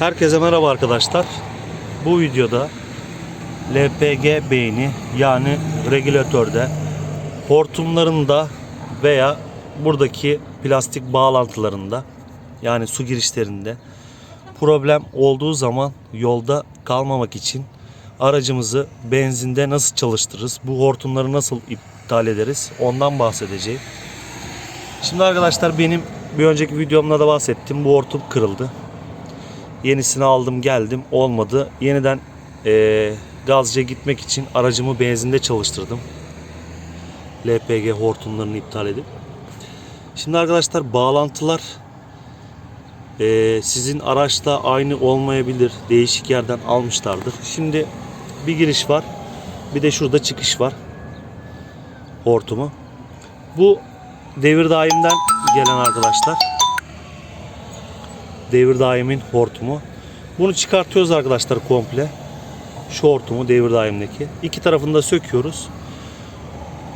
Herkese merhaba arkadaşlar. Bu videoda LPG beyni yani regülatörde hortumlarında veya buradaki plastik bağlantılarında yani su girişlerinde problem olduğu zaman yolda kalmamak için aracımızı benzinde nasıl çalıştırırız? Bu hortumları nasıl iptal ederiz? Ondan bahsedeceğim. Şimdi arkadaşlar benim bir önceki videomda da bahsettim. Bu hortum kırıldı. Yenisini aldım geldim olmadı. Yeniden eee gazcıya gitmek için aracımı benzinde çalıştırdım. LPG hortumlarını iptal edip. Şimdi arkadaşlar bağlantılar eee, sizin araçla aynı olmayabilir. Değişik yerden almışlardır. Şimdi bir giriş var. Bir de şurada çıkış var. Hortumu. Bu devir daimden gelen arkadaşlar devir daimin hortumu. Bunu çıkartıyoruz arkadaşlar komple. Şu hortumu devir daimdeki. İki tarafını da söküyoruz.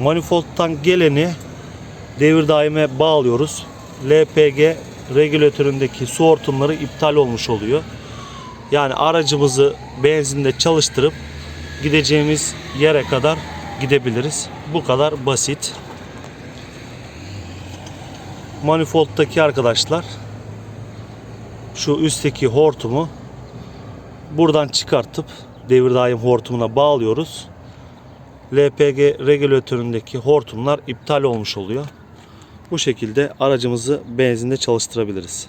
Manifoldtan geleni devir daime bağlıyoruz. LPG regülatöründeki su hortumları iptal olmuş oluyor. Yani aracımızı benzinde çalıştırıp gideceğimiz yere kadar gidebiliriz. Bu kadar basit. Manifolddaki arkadaşlar şu üstteki hortumu buradan çıkartıp devir daim hortumuna bağlıyoruz. LPG regülatöründeki hortumlar iptal olmuş oluyor. Bu şekilde aracımızı benzinde çalıştırabiliriz.